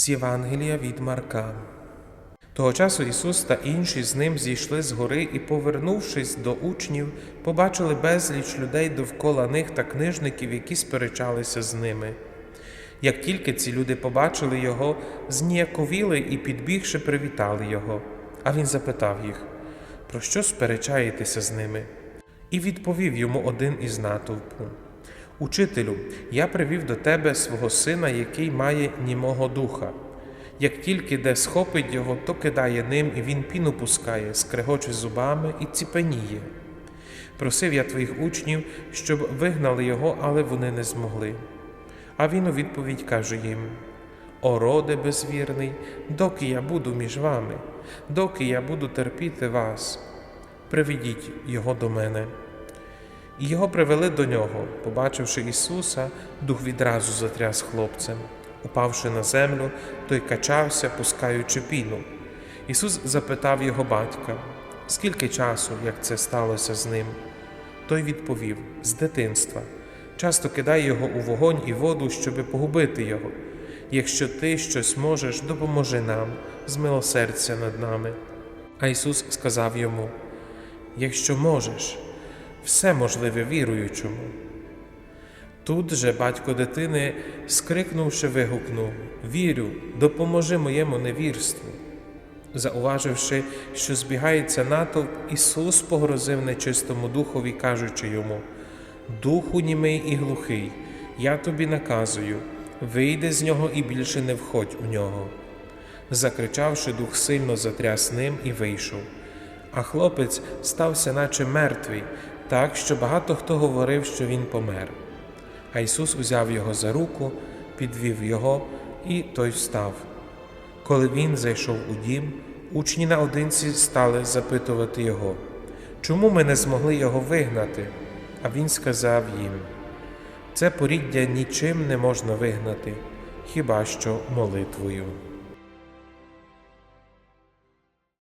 З Євангелія від Марка. Того часу Ісус та інші з ним зійшли з гори і, повернувшись до учнів, побачили безліч людей довкола них та книжників, які сперечалися з ними. Як тільки ці люди побачили його, зніяковіли і, підбігши, привітали його. А він запитав їх: про що сперечаєтеся з ними? І відповів йому один із натовпу: Учителю, я привів до тебе свого сина, який має німого духа. Як тільки де схопить його, то кидає ним, і він піну пускає, скрегоче зубами і ціпеніє. Просив я твоїх учнів, щоб вигнали його, але вони не змогли. А він у відповідь каже їм: О, роде безвірний, доки я буду між вами, доки я буду терпіти вас, приведіть його до мене. І його привели до нього. Побачивши Ісуса, дух відразу затряс хлопцем. Упавши на землю, той качався, пускаючи піну. Ісус запитав його батька, скільки часу, як це сталося з ним. Той відповів з дитинства. Часто кидай його у вогонь і воду, щоби погубити його. Якщо ти щось можеш, допоможи нам, змилосердься над нами. А Ісус сказав йому: Якщо можеш, все можливе віруючому. Тут же батько дитини, скрикнувши, вигукнув Вірю, допоможи моєму невірству. Зауваживши, що збігається натовп, Ісус погрозив нечистому духові, кажучи йому: Духу німий і глухий, я тобі наказую, вийди з нього і більше не входь у нього. Закричавши, дух сильно затряс ним і вийшов. А хлопець стався, наче мертвий, так що багато хто говорив, що він помер. А Ісус узяв його за руку, підвів його, і той встав. Коли він зайшов у дім, учні наодинці стали запитувати його, чому ми не змогли його вигнати? А він сказав їм: це поріддя нічим не можна вигнати, хіба що молитвою.